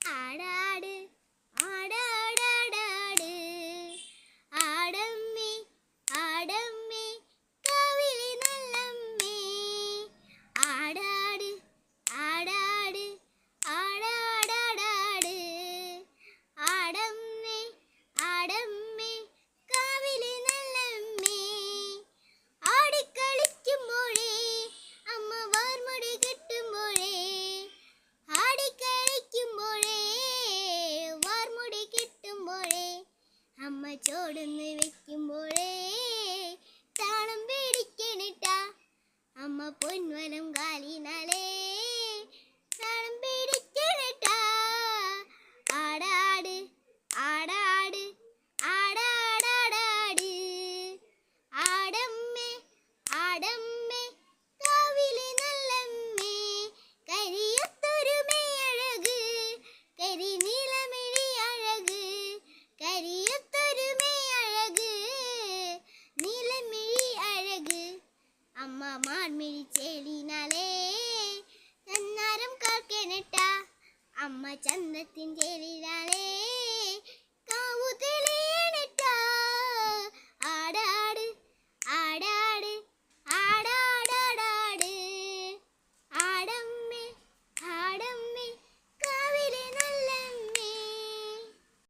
ആടാട് ആടാട് ആടാടാടാട് ആടമ്മേ ആടമ്മേ കാവിലെ നല്ലമ്മേ ആടാട് ആടാട് ആടാടാടാട് ആടമ്മേ ആടമ്മേ കാവിലെ നല്ലമ്മേ ആടിക്കളിക്കുമ്പോഴേ അമ്മ വാർമുടി കെട്ടുമ്പോഴേ ആടിക്കളിക്കുമ്പോഴേ വാർമുടി കെട്ടുമ്പോഴേ അമ്മ ചോടുന്ന് വെക്കുമ്പോഴേ താളം പേടിക്കണിട്ട. അമ്മ പൊൻവനം കാലിനാലേ താളം പേടിക്കണിട്ട. ആടാട് ആടാട് ആടാടാടാട് ആടമ്മേ ആടമ്മേ കാവിലെ നല്ലമ്മേ കരിയത്തൊരുമേ അഴക് കരിനീലമിഴി അഴക് കരിയത്തൊരുമേ അഴക് നീലമിഴി അഴക് അമ്മ മാൻമിഴി ചേലിനാലേ ചന്നാരം കാക്കനട്ട. അമ്മ ചന്തത്തിൻ ചേലിനാലേ